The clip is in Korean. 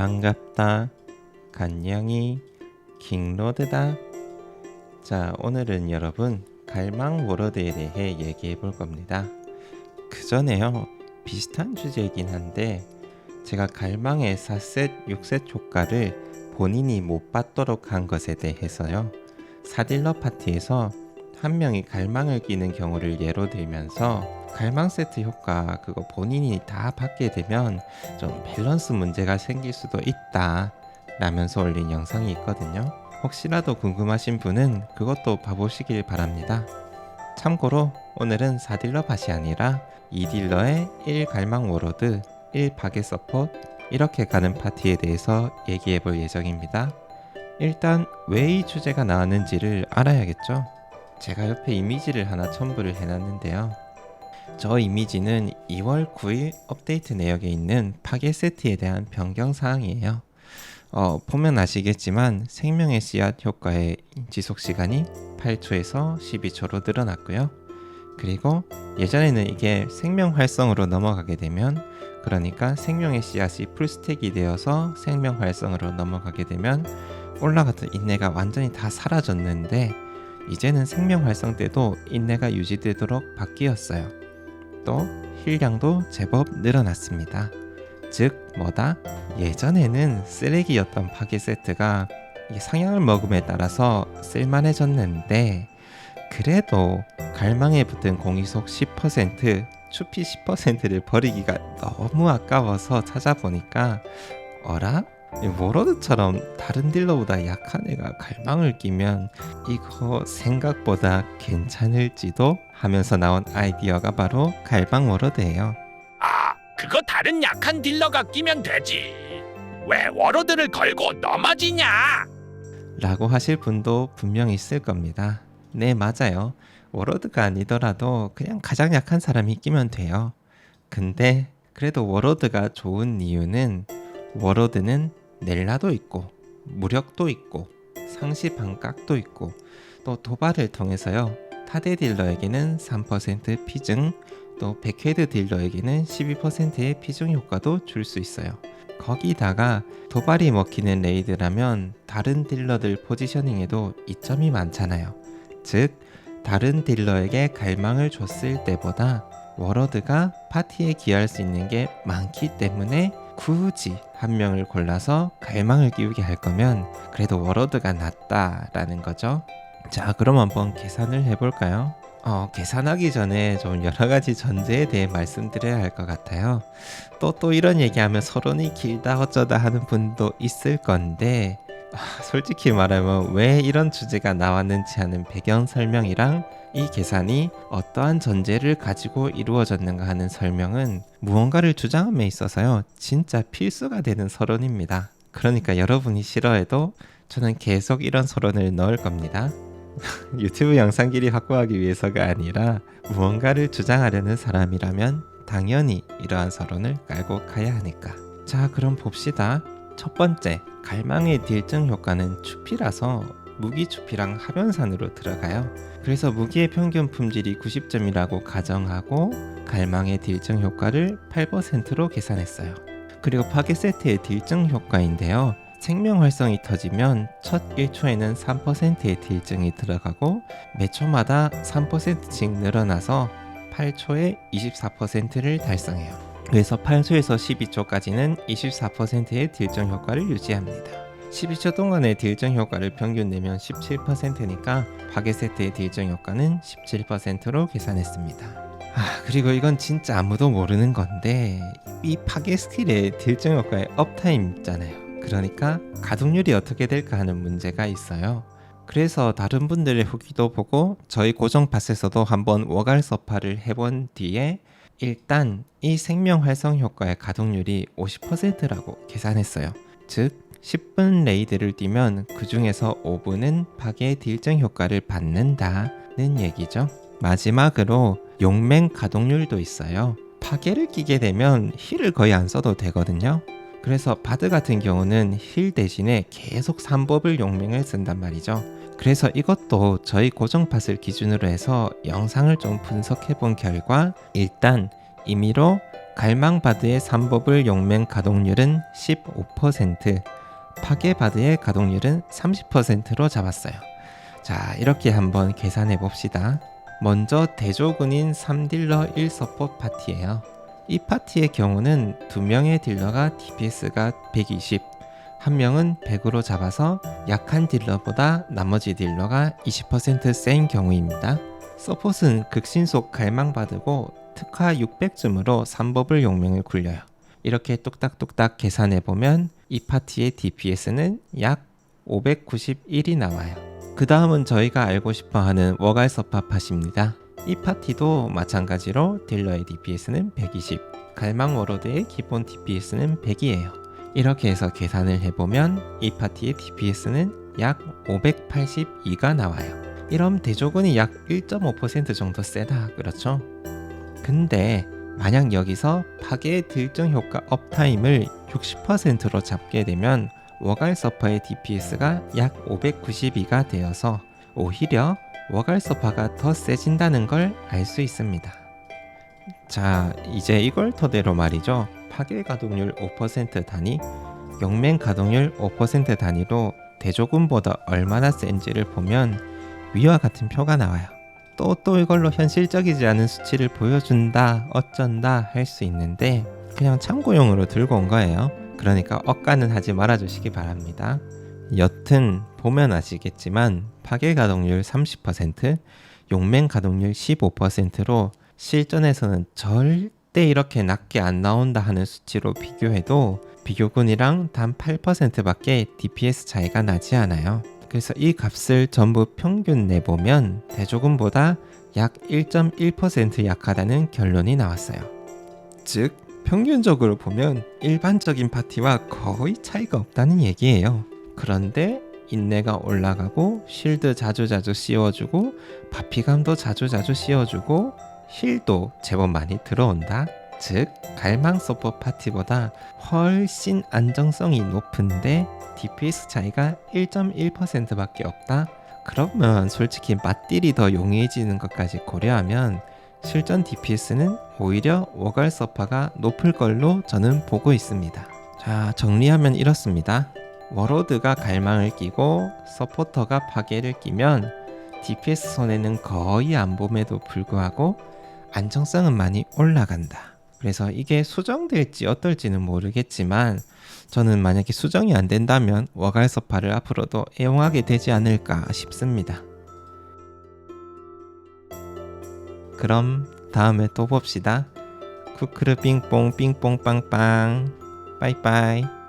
반갑다. 간영이 킹로드다. 자, 오늘은 여러분 갈망 워러드에 대해 얘기해 볼 겁니다. 그 전에요. 비슷한 주제이긴 한데 제가 갈망의 4셋, 6셋 효과를 본인이 못 받도록 한 것에 대해서요. 사딜러 파티에서 한 명이 갈망을 끼는 경우를 예로 들면서 갈망 세트 효과 그거 본인이 다 받게 되면 좀 밸런스 문제가 생길 수도 있다 라면서 올린 영상이 있거든요. 혹시라도 궁금하신 분은 그것도 봐보시길 바랍니다. 참고로 오늘은 4딜러 팟이 아니라 2딜러의 1 갈망 워로드, 1 바게 서폿 이렇게 가는 파티에 대해서 얘기해 볼 예정입니다. 일단 왜 이 주제가 나왔는지를 알아야겠죠. 제가 옆에 이미지를 하나 첨부를 해놨는데요. 저 이미지는 2월 9일 업데이트 내역에 있는 파괴 세트에 대한 변경 사항이에요. 어, 보면 아시겠지만 생명의 씨앗 효과의 지속 시간이 8초에서 12초로 늘어났고요. 그리고 예전에는 이게 생명 활성으로 넘어가게 되면 그러니까 생명의 씨앗이 풀스택이 되어서 생명 활성으로 넘어가게 되면 올라갔던 인내가 완전히 다 사라졌는데 이제는 생명 활성 때도 인내가 유지되도록 바뀌었어요. 또 힐량도 제법 늘어났습니다. 즉 뭐다? 예전에는 쓰레기였던 파괴 세트가 상향을 먹음에 따라서 쓸만해졌는데 그래도 갈망에 붙은 공이속 10% 추피 10%를 버리기가 너무 아까워서 찾아보니까 어라? 워로드처럼 다른 딜러보다 약한 애가 갈망을 끼면 이거 생각보다 괜찮을지도 하면서 나온 아이디어가 바로 갈망 워로드예요. 아, 그거 다른 약한 딜러가 끼면 되지. 왜 워로드를 걸고 넘어지냐? 라고 하실 분도 분명 있을 겁니다. 네, 맞아요. 워로드가 아니더라도 그냥 가장 약한 사람이 끼면 돼요. 근데 그래도 워로드가 좋은 이유는 워로드는 넬라도 있고 무력도 있고 상시 반각도 있고 또 도발을 통해서요 타대 딜러에게는 3% 피증 또 백헤드 딜러에게는 12%의 피증 효과도 줄 수 있어요 거기다가 도발이 먹히는 레이드라면 다른 딜러들 포지셔닝에도 이점이 많잖아요 즉 다른 딜러에게 갈망을 줬을 때보다 워러드가 파티에 기여할 수 있는 게 많기 때문에 굳이 한 명을 골라서 갈망을 끼우게 할 거면 그래도 워러드가 낫다라는 거죠. 자, 그럼 한번 계산을 해볼까요? 어, 계산하기 전에 좀 여러 가지 전제에 대해 말씀드려야 할 것 같아요. 또, 또 이런 얘기하면 서론이 길다 어쩌다 하는 분도 있을 건데, 아, 솔직히 말하면 왜 이런 주제가 나왔는지 하는 배경 설명이랑 이 계산이 어떠한 전제를 가지고 이루어졌는가 하는 설명은 무언가를 주장함에 있어서요 진짜 필수가 되는 서론입니다. 그러니까 여러분이 싫어해도 저는 계속 이런 서론을 넣을 겁니다. 유튜브 영상 길이 확보하기 위해서가 아니라 무언가를 주장하려는 사람이라면 당연히 이러한 서론을 깔고 가야 하니까. 자, 그럼 봅시다. 첫 번째, 갈망의 딜증 효과는 추피라서 무기 추피랑 합연산으로 들어가요. 그래서 무기의 평균 품질이 90점이라고 가정하고 갈망의 딜증 효과를 8%로 계산했어요. 그리고 파괴 세트의 딜증 효과인데요. 생명 활성이 터지면 첫 1초에는 3%의 딜증이 들어가고 매 초마다 3%씩 늘어나서 8초에 24%를 달성해요. 그래서 8초에서 12초까지는 24%의 딜증 효과를 유지합니다. 12초 동안의 딜증 효과를 평균 내면 17%니까 파괴 세트의 딜증 효과는 17%로 계산했습니다. 아 그리고 이건 진짜 아무도 모르는 건데 이 파괴 스킬의 딜증 효과의 업타임 있잖아요. 그러니까 가동률이 어떻게 될까 하는 문제가 있어요. 그래서 다른 분들의 후기도 보고 저희 고정 팟에서도 한번 워갈 서파를 해본 뒤에 일단 이 생명 활성 효과의 가동률이 50%라고 계산했어요. 즉 10분 레이드를 뛰면 그 중에서 5분은 파괴 딜증 효과를 받는다는 얘기죠. 마지막으로 용맹 가동률도 있어요. 파괴를 끼게 되면 힐을 거의 안 써도 되거든요. 그래서 바드 같은 경우는 힐 대신에 계속 3법을 용맹을 쓴단 말이죠. 그래서 이것도 저희 고정 팟을 기준으로 해서 영상을 좀 분석해 본 결과 일단 임의로 갈망바드의 3버블 용맹 가동률은 15%, 파괴바드의 가동률은 30%로 잡았어요. 자, 이렇게 한번 계산해 봅시다. 먼저 대조군인 3딜러 1서포트 파티예요. 이 파티의 경우는 두 명의 딜러가 DPS가 120, 한 명은 100으로 잡아서 약한 딜러보다 나머지 딜러가 20%센 경우입니다. 서폿은 극신속 갈망받고 특화 600쯤으로 3버블 용맹을 굴려요. 이렇게 뚝딱뚝딱 계산해 보면 이 파티의 DPS는 약 591이 나와요. 그 다음은 저희가 알고 싶어 하는 워갈 서파 팟입니다. 이 파티도 마찬가지로 딜러의 DPS는 120, 갈망 워로드의 기본 DPS는 100이에요. 이렇게 해서 계산을 해보면 이 파티의 DPS는 약 582가 나와요. 이럼 대조군이 약 1.5% 정도 세다, 그렇죠? 근데 만약 여기서 파괴의 들정 효과 업타임을 60%로 잡게 되면 워갈 서퍼의 DPS가 약 592가 되어서 오히려 워갈 서퍼가 더 세진다는 걸 알 수 있습니다. 자, 이제 이걸 토대로 말이죠. 파괴 가동률 5% 단위, 용맹 가동률 5% 단위로 대조군보다 얼마나 센지를 보면 위와 같은 표가 나와요. 또 또 이걸로 현실적이지 않은 수치를 보여준다, 어쩐다 할 수 있는데 그냥 참고용으로 들고 온 거예요. 그러니까 억까는 하지 말아주시기 바랍니다. 여튼 보면 아시겠지만 파괴 가동률 30%, 용맹 가동률 15%로 실전에서는 절대 이렇게 낮게 안 나온다 하는 수치로 비교해도 비교군이랑 단 8%밖에 DPS 차이가 나지 않아요. 그래서 이 값을 전부 평균 내보면 대조군보다 약 1.1% 약하다는 결론이 나왔어요. 즉, 평균적으로 보면 일반적인 파티와 거의 차이가 없다는 얘기예요. 그런데 인내가 올라가고 쉴드 자주자주 씌워주고 바피감도 자주자주 씌워주고 힐도 제법 많이 들어온다. 즉 갈망 서퍼 파티보다 훨씬 안정성이 높은데 DPS 차이가 1.1%밖에 없다. 그러면 솔직히 맛딜이 더 용이해지는 것까지 고려하면 실전 DPS는 오히려 워갈 서퍼가 높을 걸로 저는 보고 있습니다. 자 정리하면 이렇습니다. 워로드가 갈망을 끼고 서포터가 파괴를 끼면 DPS 손해는 거의 안 봄에도 불구하고 안정성은 많이 올라간다. 그래서 이게 수정될지 어떨지는 모르겠지만 저는 만약에 수정이 안 된다면 워갈 서파를 앞으로도 애용하게 되지 않을까 싶습니다. 그럼 다음에 또 봅시다. 쿠크르 빙뽕 빙뽕 빵빵 빠이빠이